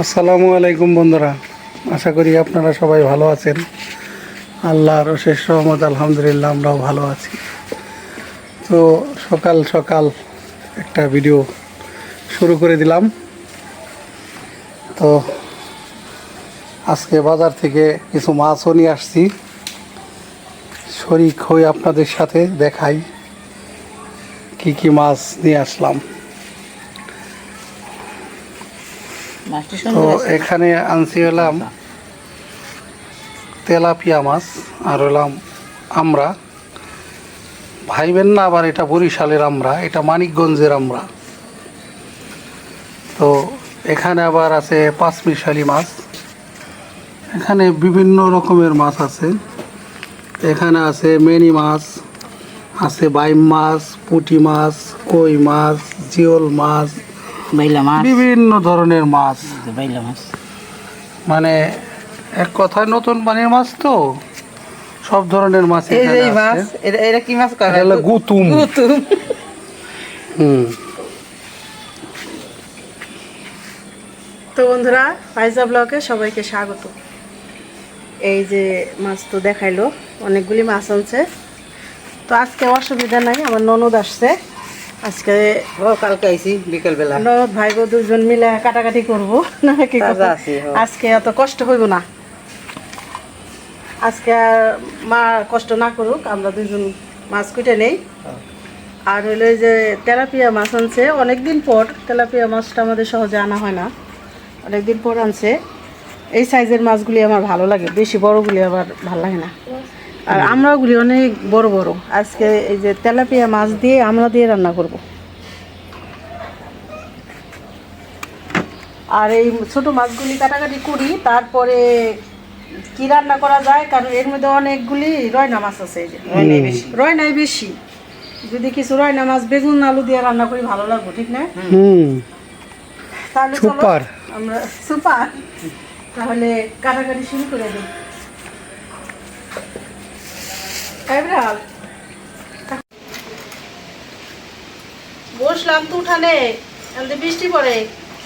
আসসালামু আলাইকুম বন্ধুরা। আশা করি আপনারা সবাই ভালো আছেন। আল্লাহর শেষ রহমত, আলহামদুলিল্লাহ আমরাও ভালো আছি। তো সকাল সকাল একটা ভিডিও শুরু করে দিলাম। তো আজকে বাজার থেকে কিছু মাছও নিয়ে আসছি। শরিক হয়ে আপনাদের সাথে দেখাই কি কি মাছ নিয়ে আসলাম। তো এখানে আনছি হলাম তেলাপিয়া মাছ আর হলাম আমরা। ভাইবেন না আবার এটা বরিশালের আমরা এটা মানিকগঞ্জের আমরা। তো এখানে আবার আছে পাঁচমিশালি মাছ। এখানে বিভিন্ন রকমের মাছ আছে। এখানে আছে মেনি মাছ আছে বাইম মাছ পুঁটি মাছ কই মাছ জিওল মাছ বাইলা মাছ। বিভিন্ন ধরনের মাছ। বাইলা মাছ। মানে এক কথায় নতুন পানির মাছ তো। সব ধরনের মাছ এই যে মাছ এটা এটা কি মাছ কয় এটা গুতুম। গুতুম। হুম। তো বন্ধুরা ফাইজা ব্লগে সবাইকে স্বাগত। এই যে মাছ তো দেখাইলো অনেকগুলি মাছ আনছে। তো আজকে অসুবিধা নাই আমার ননদ আসছে। আজকে ও কালকে আইছি বিকেল বেলা ননদ ভাই বোন দুজন মিলে কাটাকাটি করব। না কি কথা? আজকে অত কষ্ট হইব না। আজকে আর মা কষ্ট না করুক আমরা দুজন মাছ কুটে নেই। আর এই যে তেলাপিয়া মাছ আনছে অনেকদিন পর তেলাপিয়া মাছটা আমাদের সহজে আনা হয় না। অনেকদিন পর আনছে। এই সাইজের মাছগুলি আমার ভালো লাগে বেশি বড়গুলি আবার ভালো লাগে না। আর আমরাগুলি অনেক বড় বড়। আজকে এই যে তেলাপিয়া মাছ দিয়ে আমরা দিয়ে রান্না করব। আর এই ছোট মাছগুলি কাটাকাটি করি তারপরে কি রান্না করা যায়? কারণ এর মধ্যে অনেকগুলি রয়না মাছ আছে এই যে। নাই বেশি। রয়নাই বেশি। যদি কিছু রয়না মাছ বেগুন আলু দিয়ে রান্না করি ভালো লাগবে ঠিক না? হুম। তাহলে চলো সুপার। আমরা সুপার। তাহলে কাটাকাটি শুরু করে দিই। বসলাম তো উঠানে এমনি বৃষ্টি পড়ে।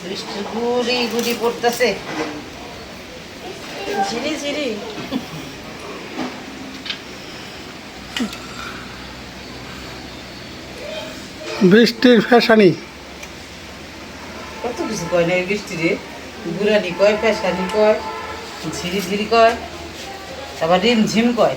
বৃষ্টি গুড়ি গুড়ি পড়তেছে। ঝিরি ঝিরি। বৃষ্টির ফ্যাশানি। কত কিছু কয় না এই বৃষ্টি রে? গুড়ানি কয় ফ্যাশানি কয় ঝিরি ঝিরি কয় আবার রিম ঝিম কয়।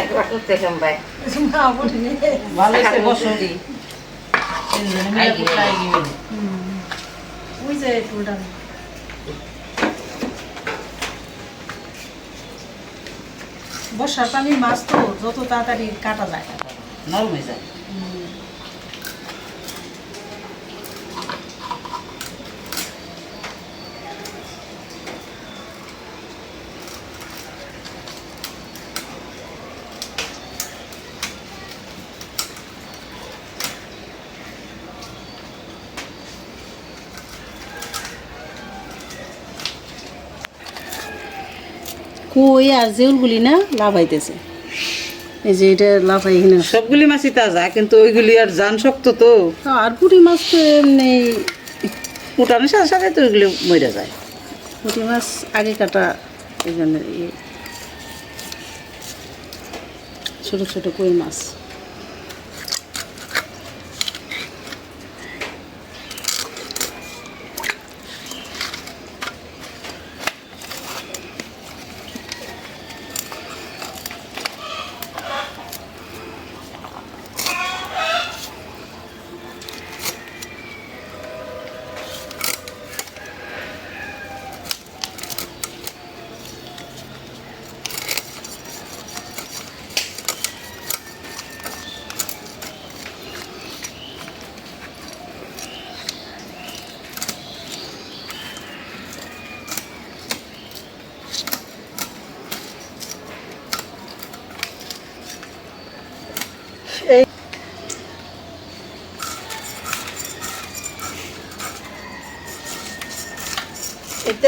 বর্ষার পানি মাছ তো যত তাড়াতাড়ি কাটা যায়। নরম হয়ে যায়। কই আর জেউলগুলি না লাফাইতেছে। এই যে এটা লাফাই কিনা সবগুলি মাছই তাজা কিন্তু ওইগুলি আর জান শক্ত তো। আর পুঁটি মাছ তো এমনি উঠানোর সাথে সাথে তো ওইগুলি মরে যায়। পুঁটি মাছ আগে কাটা এই জন্য ছোটো ছোটো কই মাছ।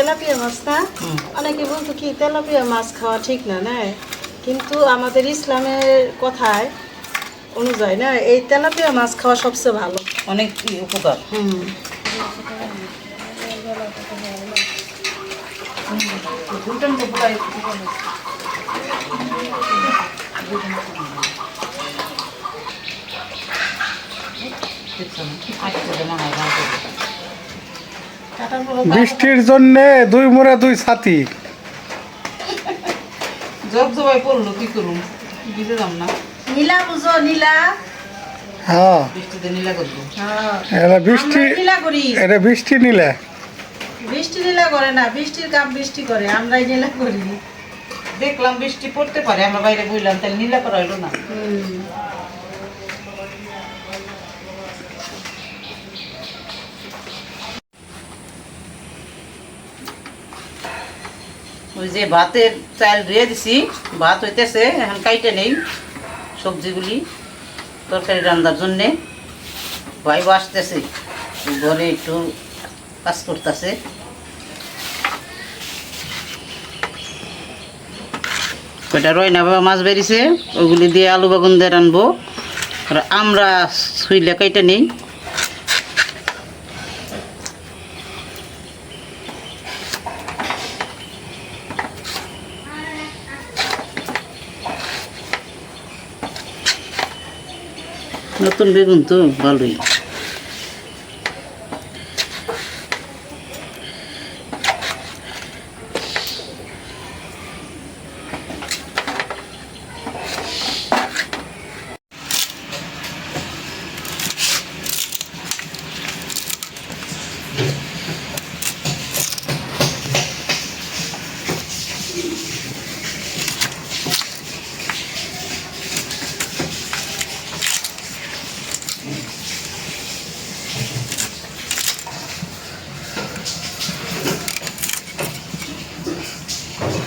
তেলাপিয়া মাছ না? অনেকে বলতো কি তেলাপিয়া মাছ খাওয়া ঠিক না না? কিন্তু আমাদের ইসলামের কথায় অনুযায়ী না এই তেলাপিয়া মাছ খাওয়া সবচেয়ে ভালো। অনেক উপকার। হুম। পর বৃষ্টির জন্য দুই মোড়া দুই ছাতি। জব জবাই পড়ল কি করুম? বুঝে যাম না। নীলা বুঝো নীলা। হ্যাঁ। বৃষ্টিতে নীলা করব। হ্যাঁ। বৃষ্টি নীলা করি। এটা বৃষ্টি নিলে। বৃষ্টি নীলা করে না বৃষ্টির কাপ বৃষ্টি করে আমরাই নীলা করি। দেখলাম বৃষ্টি পড়তে পারে আমরা বাইরে বইলাম তাহলে নীলা করা হইল না। ওই যে ভাতের চাল ধুয়ে দিছি, ভাত হইতেছে, এখন কাইটে নেই সবজিগুলি তরকারি রান্নার জন্যে। ভাই আসতেছে, ঘরে একটু কাজ করতেছে। কয়টা রয়না বাবা, মাছ বেরিয়েছে ওগুলি দিয়ে আলু বাগুন দিয়ে রানবো। আমরা শুইলে কাইটা নেই। নতুন বেগুন তো ভালোই।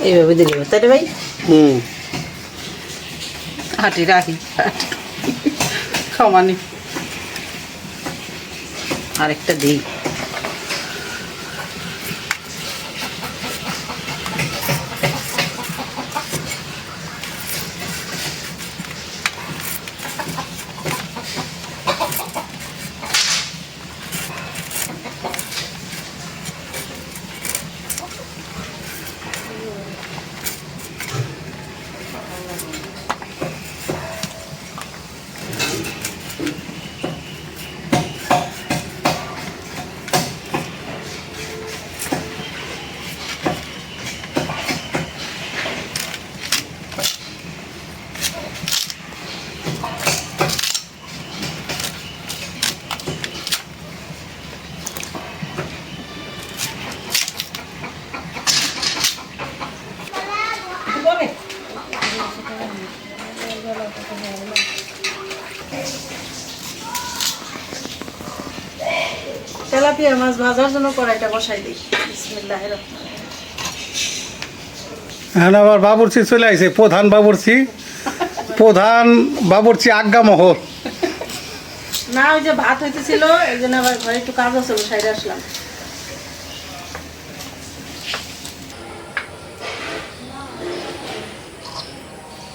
এইভাবে দিলে তাই রে ভাই? হুম। হাঁটি রাখি খাওয়ানি আরেকটা দিই। তেলাপিয়া মাছ ভাজার জন্য কড়াইটা বসাই দিই। বিসমিল্লাহ এখন আবার বাবুরচি চলে আইছে প্রধান বাবুরচি। প্রধান বাবুরচি আজ্ঞা মহল। না ওই যে ভাত হইতেছিল এই জন্য আবার ঘরে একটু কাজ আছে সাইডে আসলাম।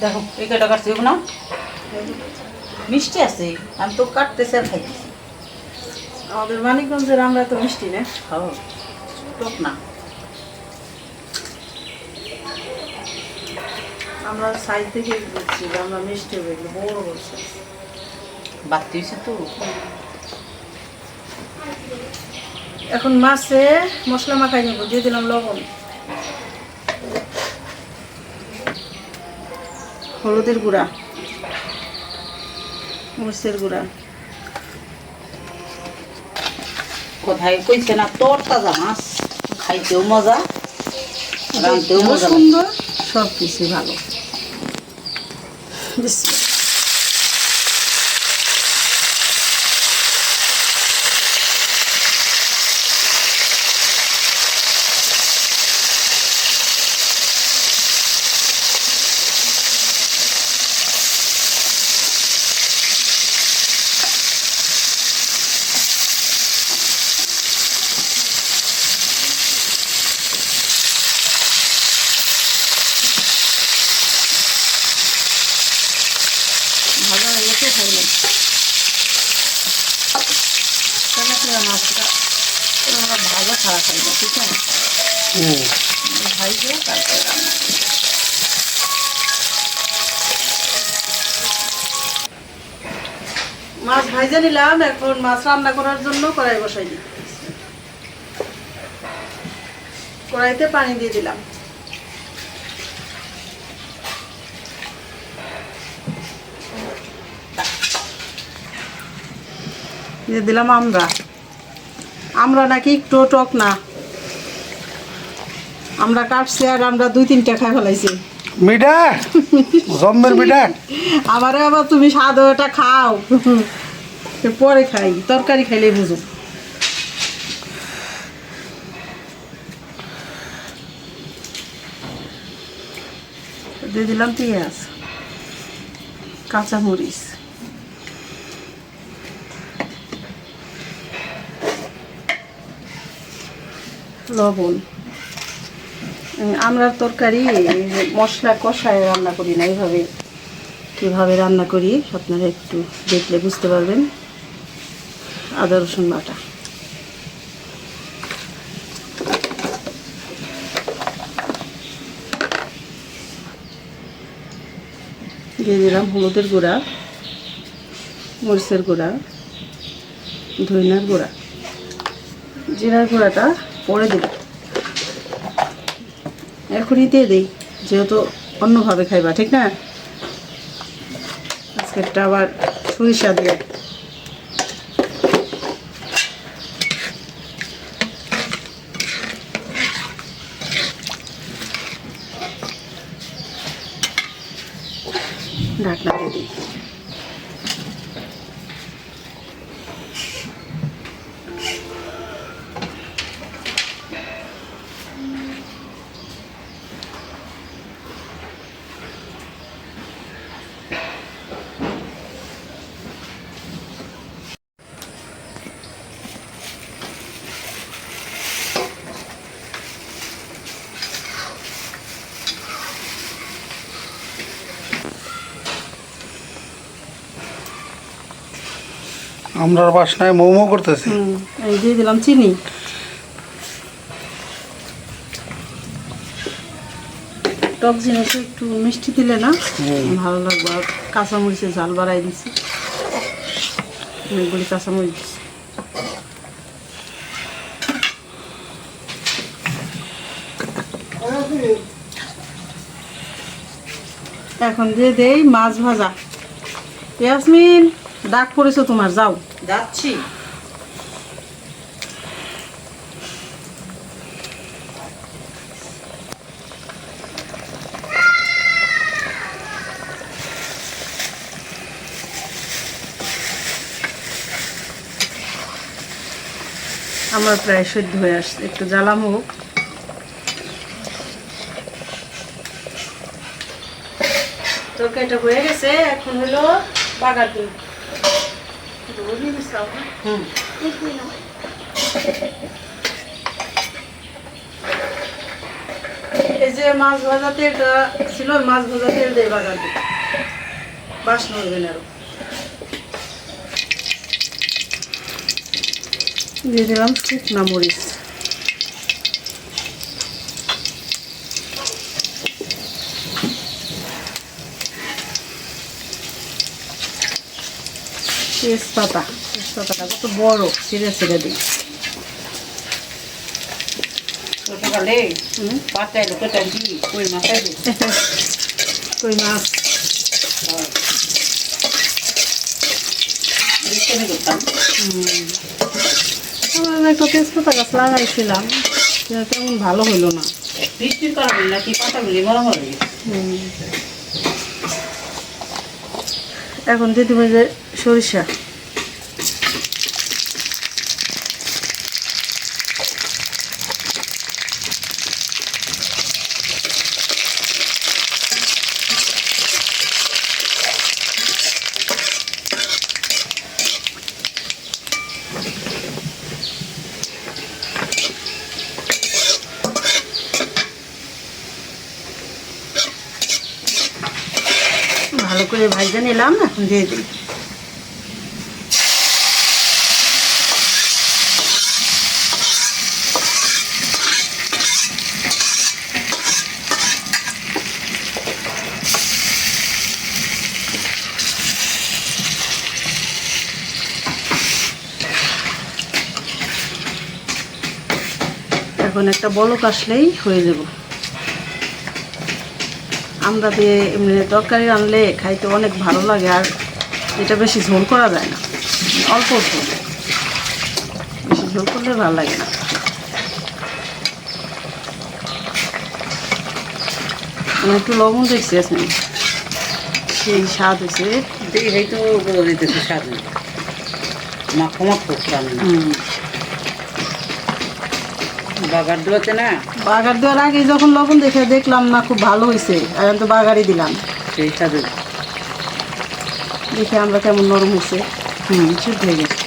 দেখো এই কটা কাটছি না মিষ্টি আছে আমি তো কাটতেছি আর খাইতেছি। আমাদের মানিকগঞ্জের আমরা তো মিষ্টি না। খাও টক না। আমরা সাইড থেকে বুঝছি আমরা মিষ্টি হবে এগুলো বড় size। বাড়তি হয়েছে তো। এখন মাছে মশলা মাখাই নেব দিয়ে দিলাম লবণ। হলুদের গুঁড়া মরিচের গুঁড়া। কোথায় কইছে না তোর তাজা মাছ খাইতেও মজা রাঁধতেও মজা সুন্দর সব কিছু ভালো ছাড়া খাই না ঠিক আছে? ভাইজে তারপরে রান্না মাছ ভাইজে নিলাম এখন মাছ রান্না করার জন্য কড়াই বসাই দিই। কড়াইতে পানি দিয়ে দিলাম। দিয়ে দিলাম আমরা। আমরা নাকি একটু টক না। আমরা কাটছি আর আমরা দুই তিনটা খাই ফেলাইছি। মিঠা? জম্মের মিঠা? আমারে আবার তুমি স্বাদ ওটা খাও। পরে খাই তরকারি খাইলে বুঝো। দিয়ে দিলাম পেঁয়াজ কাঁচামরিচ। লবণ। আমরা তরকারি মশলা কষায় রান্না করি না, এইভাবে। কীভাবে রান্না করি, আপনারা একটু দেখলে বুঝতে পারবেন। আদা, রসুন বাটা। দিয়ে দিলাম হলুদের গুঁড়া, মরিচের গুঁড়া, ধইনার গুঁড়া। জিরার গুঁড়াটা পরে দিলাম এখনই দিয়ে দিই, যেহেতু অন্যভাবে খাইবা, ঠিক না? আজকেরটা আবার সরিষা দিয়ে। ঢাকনা আমরার বাসনায় মোমো করতেছি। এই দিয়ে দিলাম চিনি। টক জিনিসে একটু মিষ্টি দিলে না ভালো লাগবে। আর কাঁচামরিচের ঝাল বাড়াই দিছি। অনেকগুলি কাঁচামরিচ দিছি। এখন দিয়ে দেই মাছ ভাজা। ইয়াসমিন ডাক পড়েছো তোমার যাও। যাচ্ছি। আমার প্রায় সেদ্ধ হয়ে আসছে। একটু জ্বালাম। হোক তরকারিটা হয়ে গেছে, এখন হলো বাগার এই যে মাছ ভাজা তেলটা ছিল মাছ ভাজা তেল দিয়ে বাগার দিই বাসন হবেন আরও। দিয়ে দিলাম শুকনা মরিচ। তেজপাতা। তেজপাতাটা কত বড় ছিঁড়ে ছিঁড়ে দিই। কই মাছ? একটা তেজপাতা গাছ লাগাইছিলাম তেমন ভালো হইল না। বৃষ্টির কারণে নাকি পাতাগুলি মরা মরে গেছে। হুম। এখন দিয়ে দেবো যে সরিষা। ভালো করে ভাইজে নিলাম এখন দিয়ে দিই। এখন একটা বলক আসলেই হয়ে যাব। আমরা দিয়ে এমনি তরকারি আনলে খাইতে অনেক ভালো লাগে আর এটা বেশি ঝোল করা যায় না। অল্প ঝোল। বেশি ঝোল করলে ভালো লাগে না। আমি একটু লবণ দেখছি আছে সেই স্বাদ হয়েছে এই তো বলে দিতেছে স্বাদ মাখো মাখো হুম। বাগার দোয়াতে না? বাগার দেওয়ার আগে যখন লবণ দেখে দেখলাম না খুব ভালো হয়েছে। আমি তো বাগারই দিলাম। সেই স্বাদে দেখে আমরা কেমন নরম হয়েছে। হুম শুদ্ধ হয়ে গেছে।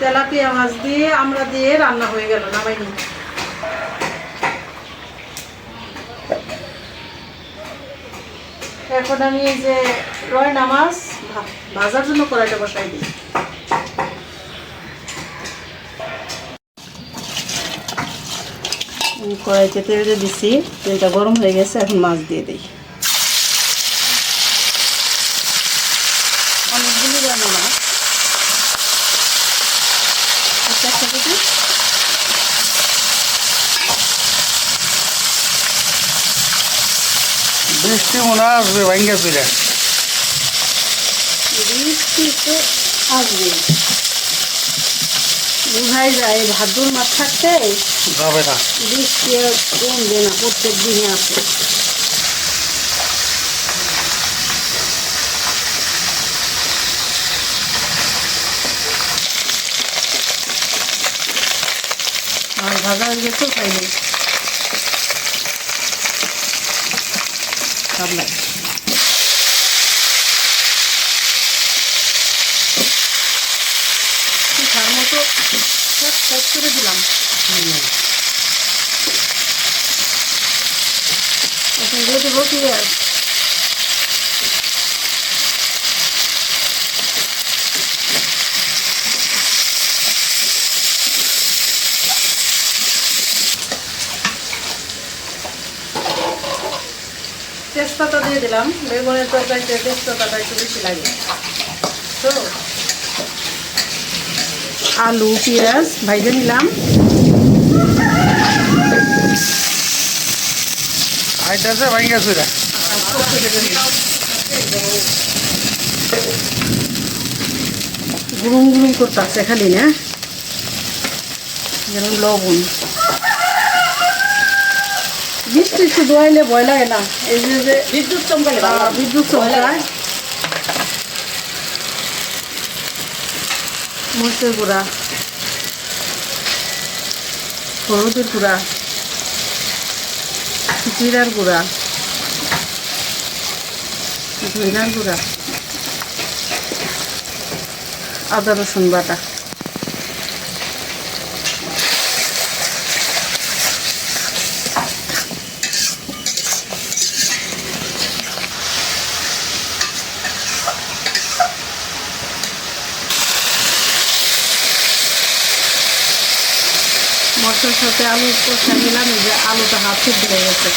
তেলাপিয়া মাছ দিয়ে আমরা দিয়ে রান্না হয়ে গেল নামাইনি। এখন আমি এই যে রয়না মাছ ভাজার জন্য কড়াইটা বসাই দিই। কড়াইতে তেল দিয়ে দিচ্ছি তেলটা গরম হয়ে গেছে এখন মাছ দিয়ে দিই। অনেকগুলি রান্না মাছ একটা একটা বৃষ্টি মনে হয় আসবে ভাঙ্গা ফিরে বৃষ্টি তো আসবে। বোঝাই যায় ভাদুর মাছ থাকতে বৃষ্টি কমবে না প্রত্যেক দিনে আছে আর ভাজা হয়ে গেছে খাইনি সাবলাই পিঠার মতো সব সেট করে দিলাম এখন দিয়ে দেবো পেঁয়াজ তেজপাতা দিয়ে দিলাম। বেগুনের তরকারিতে তেজপাতাটা একটু বেশি লাগে। তো আলু, পেঁয়াজ ভাইজে নিলাম। আইতাছে ভাঙ্গা ফিরে গুরুম গুরুম করতেছে খালি না? যেমন লবণ। বৃষ্টি শুধু আইলে ভয় লাগে না। এই যে যে বিদ্যুৎ চমকালে। বিদ্যুৎ চমকায়। মরিচের গুঁড়া হলুদের গুঁড়া। জিরার গুঁড়া। ধইনার গুঁড়া। আদা রসুন বাটা। সাথে আলু কষা দিলাম যে আলুটা হাফ সিদ্ধ হয়ে গেছে।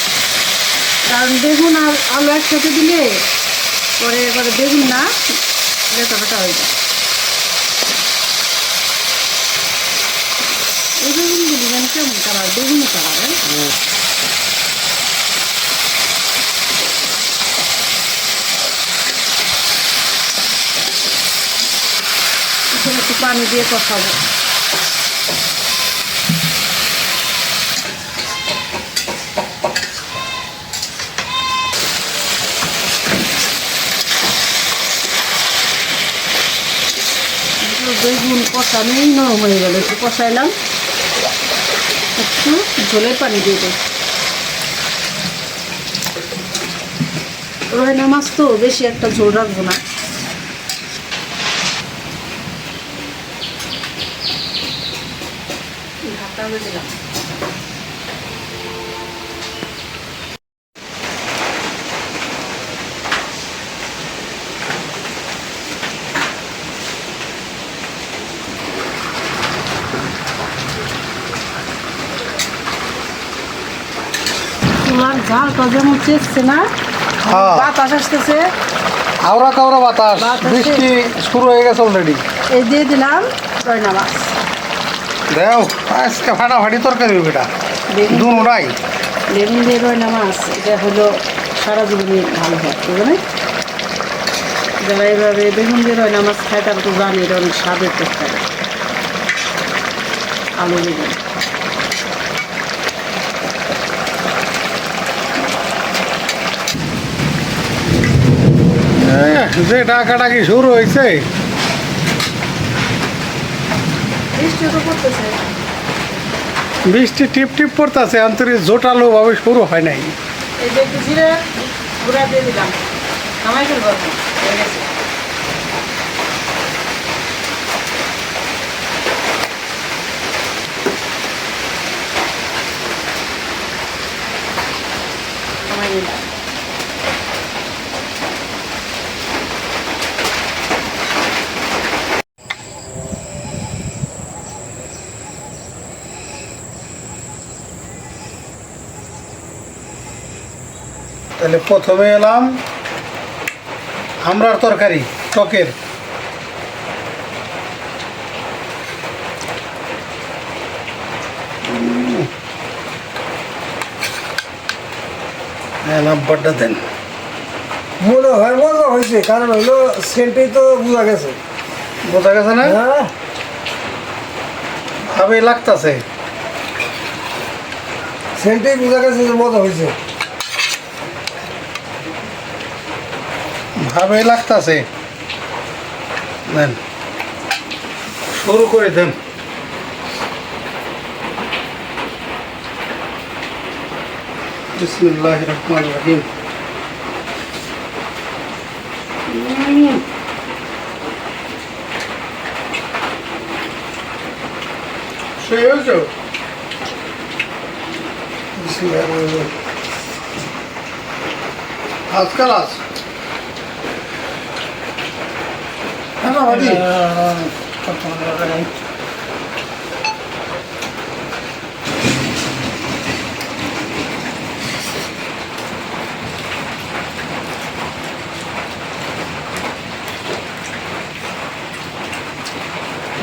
কারণ বেগুন আর আলু একসাথে দিলে পরে এবারে বেগুন না লেটা ফেটা হয়ে যায়। এই বেগুনগুলি যেন কেমন কালার, বেগুনি কালার হ্যাঁ? একটু পানি দিয়ে কষাবো। বেগুন কষা নেই, নরম হয়ে গেল, একটু কষাইলাম। একটু ঝোলের পানি দিয়ে দেব। রয়না মাছ তো বেশি একটা ঝোল রাখব না ঢাকা দিলাম যেমন চেয়েছে না? হ্যাঁ। বাতাস আসতেছে। আওরা কাওরা বাতাস বৃষ্টি শুরু হয়ে গেছে অলরেডি এই দিয়ে দিলাম রয়না মাছ। দেও আজকে ফাটাফাটি তরকারি বেগুন দুনো নাই। বেগুন দিয়ে রয়না মাছ। এটা হলো সারা জীবনই ভালো হয় বুঝলেন যারা এইভাবে বেগুন দিয়ে রয়না মাছ খায় তারা তো জানি এটা অনেক স্বাদের তরকারি। আলু বেগুন। যে ডাকাডাকি শুরু হয়েছে? বৃষ্টি টিপ টিপ পড়তেছে অন্তরে জোটালো ভাবে শুরু হয় নাই। এই যে একটু জিরে গুঁড়া দিয়ে দিলাম। নামাই ফেলব। তাহলে প্রথমে এলাম আমরার তরকারি টকের। বড্ডা দেন। মনে হয় মজা হয়েছে কারণ হইল সেন্টেই তো বোঝা গেছে। বোঝা গেছে না? হ্যাঁ। ভাবে লাগতাছে। সেন্টেই বোঝা গেছে যে মজা হয়েছে। ভাবে লাগতাছে। দেন শুরু করে দেন। বিসমিল্লাহ রহমান রহিম। সেই হয়েছে? বিসমিল্লাহির রহমানির রহিম। আজকাল আজ ফাটাফাটি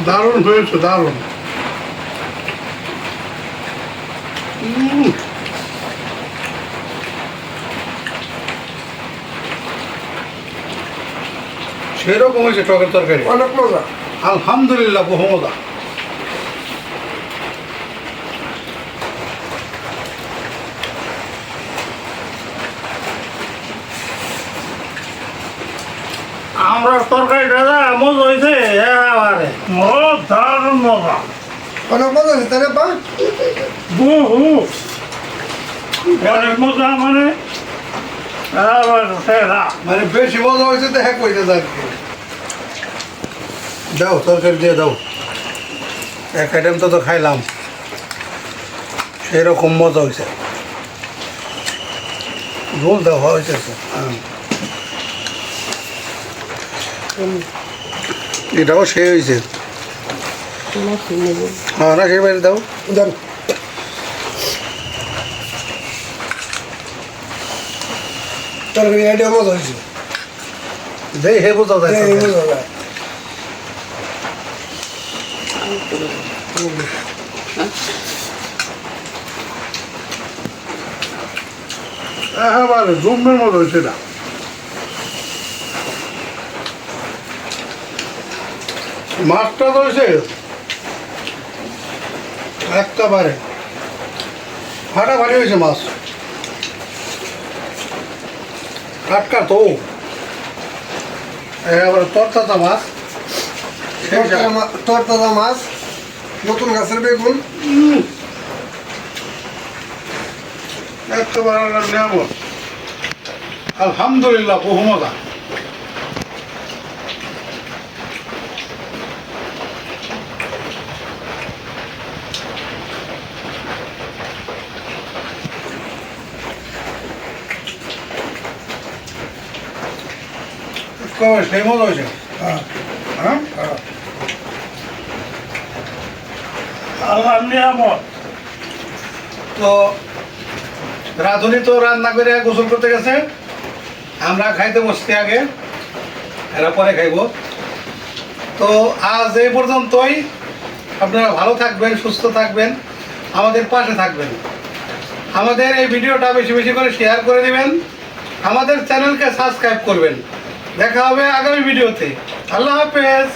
দারুণ হয়েছে দারুণ সেরকম হয়েছে টকের তরকারি। অনেক মজা। আলহামদুলিল্লাহ বহুমদা আমরা তরকারি দাদা মজা হয়েছে এবারে মজা দারুণ মজা। অনেক মজা হয়েছে না পা? বহু। অনেক মজা মানে মানে বেশি মজা হয়েছে তো হ্যাঁ কইতে থাকবে দাও তরকারি দিয়ে দাও। এক আইটেম তো তো খাইলাম। সেরকম মজা হয়েছে রোল দাও হয়েছে হ্যাঁ। এটাও সে হয়েছে হ্যাঁ না সেই বাইরে দাও। দেন। তরকারি আইডিয়া মজা হয়েছে দেই হে বোঝা যায়। জমের মতো হয়েছে মাছটা তো হয়েছে একেবারে হয়েছে মাছ। টাটকা তো তরতাজা মাছ। সেই যা- তরতাজা মা- তরতাজা মাছ নতুন গাছের বেগুন একেবারে নিয়ামত আলহামদুলিল্লাহ বহু মজা একেবারে সেই মজা হয়েছে হ্যাঁ নিয়ামত। তো রাঁধুনি তো রান্না করে গোসল করতে গেছে। আমরা খাইতে বসছি আগে, এরা পরে খাইব। তো আজ এই পর্যন্তই। আপনারা ভালো থাকবেন, সুস্থ থাকবেন, আমাদের পাশে থাকবেন। আমাদের এই ভিডিওটা বেশি বেশি করে শেয়ার করে দিবেন। আমাদের চ্যানেলকে সাবস্ক্রাইব করবেন। দেখা হবে আগামী ভিডিওতে। আল্লাহ হাফেজ।